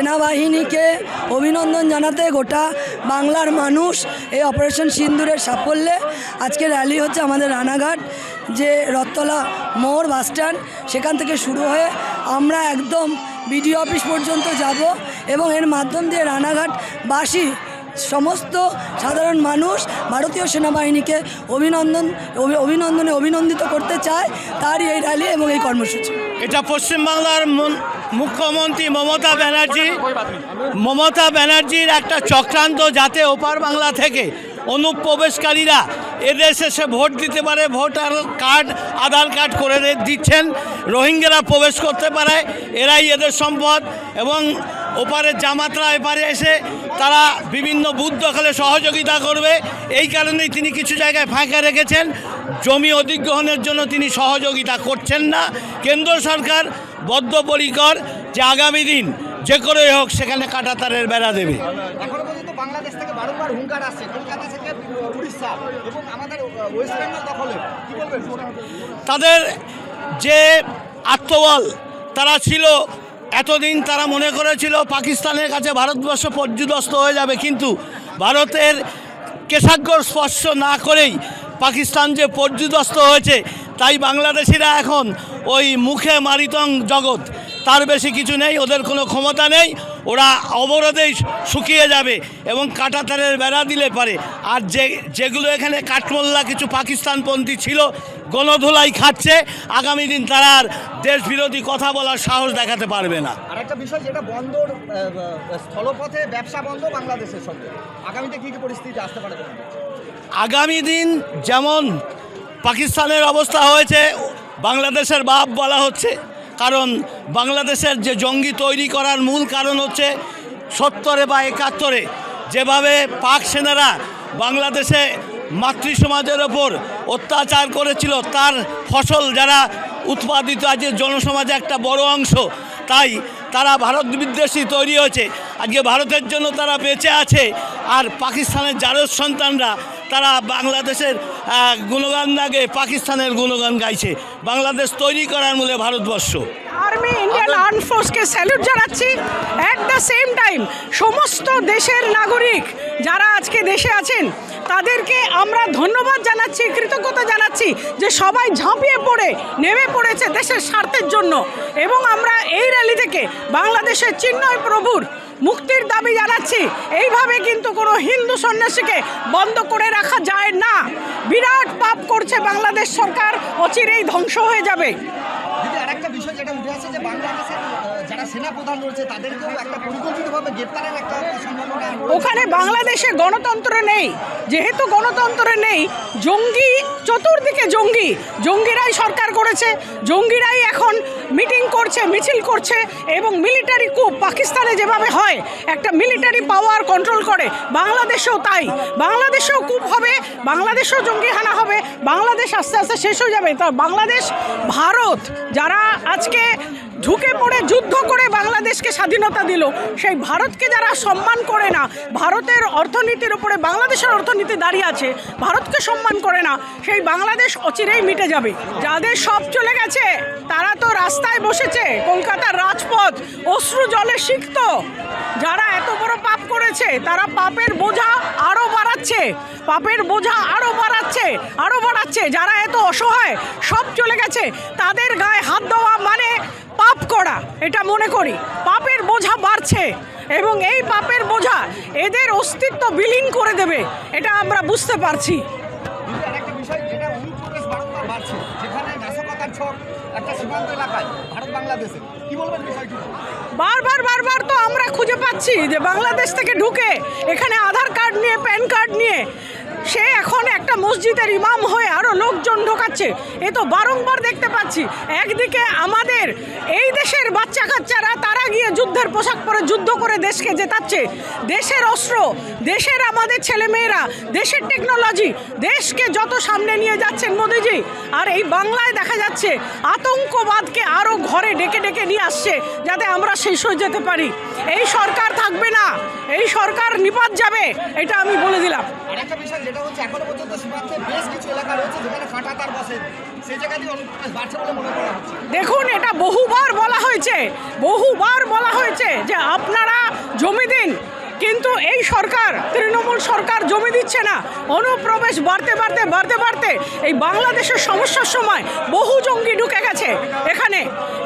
সেনাবাহিনীকে অভিনন্দন জানাতে গোটা বাংলার মানুষ এই অপারেশন সিন্দুরের সাফল্যে আজকে র্যালি হচ্ছে আমাদের রানাঘাট, যে রথতলা মোড় বাসস্ট্যান্ড সেখান থেকে শুরু হয়ে আমরা একদম বিডিও অফিস পর্যন্ত যাব এবং এর মাধ্যম দিয়ে রানাঘাটবাসী, সমস্ত সাধারণ মানুষ ভারতীয় সেনাবাহিনীকে অভিনন্দন অভিনন্দনে অভিনন্দিত করতে চায় তারই এই র্যালি এবং এই কর্মসূচি। এটা পশ্চিমবাংলার মুখ্যমন্ত্রী মমতা ব্যানার্জি, মমতা ব্যানার্জির একটা চক্রান্ত যাতে ওপার বাংলা থেকে অনুপ্রবেশকারীরা এদেশে এসে ভোট দিতে পারে ভোটার কার্ড, আধার কার্ড করে দিচ্ছেন। রোহিঙ্গারা প্রবেশ করতে পারে, এরাই এদের সম্পদ এবং ওপারের জামাতরা এপারে এসে তারা বিভিন্ন বুথ দখলে সহযোগিতা করবে। এই কারণেই তিনি কিছু জায়গায় ফাঁকা রেখেছেন। জমি অধিগ্রহণের জন্য তিনি সহযোগিতা করছেন না। কেন্দ্র সরকার বদ্ধপরিকর যে আগামী দিন যে করেই হোক সেখানে কাটাতারের বেড়া দেবে। এখনও পর্যন্ত বাংলাদেশ থেকে বারংবার হুঙ্কার আসছে। কলকাতা থেকে উড়িষ্যা এবং আমাদের ওয়েস্ট বেঙ্গল দখলে। কি বলবেন? তাদের যে আত্মবল তারা ছিল এতদিন তারা মনে করেছিল পাকিস্তানের কাছে ভারতবর্ষ পর্যুদস্ত হয়ে যাবে কিন্তু ভারতের কেশাগ্র স্পর্শ না করেই পাকিস্তান যে পর্যুদস্ত হয়েছে তাই বাংলাদেশিরা এখন ওই মুখে মারিতং জগৎ। তার বেশি কিছু নেই ওদের কোনো ক্ষমতা নেই ওরা অবরোধেই শুকিয়ে যাবে এবং কাটাতারের বেড়া দিলে পারে। আর যে যেগুলো এখানে কাঠমোল্লা কিছু পাকিস্তানপন্থী ছিল গণধোলাই খাচ্ছে আগামী দিন তারা আর দেশ বিরোধী কথা বলার সাহস দেখাতে পারবে না। আর একটা বিষয় যেটা বন্দর স্থলপথে ব্যবসা বন্ধ বাংলাদেশের সঙ্গে। আগামীতে কি কি পরিস্থিতি আসতে পারে আগামী দিন যেমন পাকিস্তানের অবস্থা হয়েছে, বাংলাদেশের বাপ বলা হচ্ছে। কারণ বাংলাদেশের যে জঙ্গি তৈরি করার মূল কারণ হচ্ছে সত্তরে বা একাত্তরে। যেভাবে পাক সেনারা বাংলাদেশে মাতৃ সমাজের ওপর অত্যাচার করেছিল, তার ফসল যারা উৎপাদিত আছে, জনসমাজে একটা বড় অংশ, তাই তারা ভারত বিদ্বেষী তৈরি হয়েছে। আজকে ভারতের জন্য তারা বেঁচে আছে, আর পাকিস্তানের জারজ সন্তানরা তারা বাংলাদেশের গুণগান না গেয়ে পাকিস্তানের গুণগান গাইছে। বাংলাদেশ তৈরি করার মূলে ভারতবর্ষ। আর্মি ইন্ডিয়ান আর্ম ফোর্সকে স্যালুট জানাচ্ছি। অ্যাট দ্য সেম টাইম সমস্ত দেশের নাগরিক যারা আজকে দেশে আছেন তাদেরকে আমরা ধন্যবাদ জানাচ্ছি কৃতজ্ঞতা জানাচ্ছি যে সবাই ঝাঁপিয়ে পড়ে নেমে পড়েছে দেশের স্বার্থের জন্য। এবং আমরা এই র্যালি থেকে বাংলাদেশের চিন্ময় প্রভুর মুক্তির দাবি জানাচ্ছি। এইভাবে কিন্তু কোনো হিন্দু সন্ন্যাসীকে বন্ধ করে রাখা যায় না। বিরাট পাপ করছে বাংলাদেশ সরকার। অচিরেই ধ্বংস হয়ে যাবে। বিষয় যেটা উঠে যে বাংলাদেশের ওখানে বাংলাদেশে গণতন্ত্র নেই, যেহেতু গণতন্ত্র নেই, জঙ্গি, চতুর্দিকে জঙ্গি, জঙ্গিরাই সরকার করেছে, জঙ্গিরাই এখন মিটিং করছে, মিছিল করছে এবং মিলিটারি কূপ পাকিস্তানে যেভাবে হয়, একটা মিলিটারি পাওয়ার কন্ট্রোল করে। বাংলাদেশেও তাই, বাংলাদেশেও কূপ হবে, বাংলাদেশেও জঙ্গি হানা হবে, বাংলাদেশ আস্তে আস্তে শেষ হয়ে যাবে। তা বাংলাদেশ, ভারত, যারা আজকে ঢুকে পড়ে যুদ্ধ করে বাংলাদেশকে স্বাধীনতা দিল। সেই ভারতকে যারা সম্মান করে না, ভারতের অর্থনীতির উপরে, বাংলাদেশের অর্থনীতি দাঁড়িয়ে আছে, ভারতকে সম্মান করে না, সেই বাংলাদেশ অচিরেই মিটে যাবে। যাদের সব চলে গেছে, তারা তো রাস্তায় বসেছে, কলকাতার রাজপথ, অশ্রু জলে সিক্ত। যারা এত বড় পাপ করেছে, তারা পাপের বোঝা আরও বাড়াচ্ছে, পাপের বোঝা আরও বাড়াচ্ছে আরও বাড়াচ্ছে। যারা এত অসহায়, সব চলে গেছে, তাদের গায়ে হাত দেওয়া মানে পাপ করা এটা মনে করি। পাপের বোঝা বাড়ছে এবং এই পাপের বোঝা এদের অস্তিত্ব বিলীন করে দেবে এটা আমরা বুঝতে পারছি। বারবার বারবার তো আমরা খুঁজে পাচ্ছি যে বাংলাদেশ থেকে ঢুকে এখানে আধার কার্ড নিয়ে প্যান কার্ড নিয়ে সে এখন একটা মসজিদের ইমাম হয়ে আরও লোকজন ঢোকাচ্ছে। এ তো বারংবার দেখতে পাচ্ছি। একদিকে আমাদের এই দেশের বাচ্চা কাচ্চারা তারা গিয়ে যুদ্ধের পোশাক পরে যুদ্ধ করে দেশকে জেতাচ্ছে। দেশের অস্ত্র, দেশের আমাদের ছেলেমেয়েরা, দেশের টেকনোলজি, দেশকে যত সামনে নিয়ে যাচ্ছেন মোদিজি। আর এই বাংলায় দেখা যাচ্ছে আতঙ্কবাদকে আরও ঘরে ডেকে ডেকে নিয়ে আসছে, যাতে আমরা শেষ হয়ে যেতে পারি। এই সরকার থাকবে না, এই সরকার নিপাত যাবে, এটা আমি বলে দিলাম আর একটা বিষয় যেটা হচ্ছে এখনও পর্যন্ত সীমান্তে বেশ কিছু এলাকা রয়েছে যেখানে কাঁটাতার বসে। সেই জায়গা দিয়ে অনুপ্রবেশ বাড়ছে বলে মনে করা হচ্ছে। দেখুন, এটা বহুবার বলা হয়েছে, বহুবার বলা হয়েছে যে আপনারা জমি দিন, কিন্তু এই সরকার, তৃণমূল সরকার জমি দিচ্ছে না। অনুপ্রবেশ বাড়তে বাড়তে বাড়তে বাড়তে এই বাংলাদেশের সমস্যার সময় বহু জঙ্গি ঢুকে গেছে এখানে।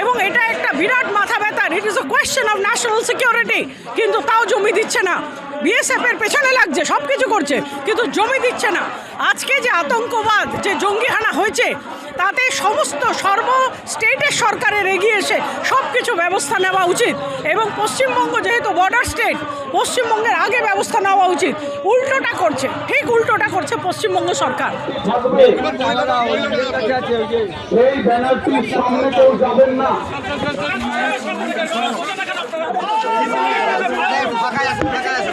এবং এটা একটা বিরাট মাথা ব্যথার it is a question of national security কিন্তু তাও জমি দিচ্ছে না। বিএসএফ এর পেছনে লাগছে সব কিছু করছে কিন্তু জমি দিচ্ছে না। আজকে যে আতঙ্কবাদ যে জঙ্গিহানা হয়েছে তাতে সমস্ত সর্ব স্টেটের সরকারের এগিয়ে এসে সব কিছু ব্যবস্থা নেওয়া উচিত। এবং পশ্চিমবঙ্গ যেহেতু বর্ডার স্টেট পশ্চিমবঙ্গের আগে ব্যবস্থা নেওয়া উচিত। উল্টোটা করছে ঠিক উল্টোটা করছে পশ্চিমবঙ্গ সরকার। না ফাঁকায় আছে ফাঁকায় আছে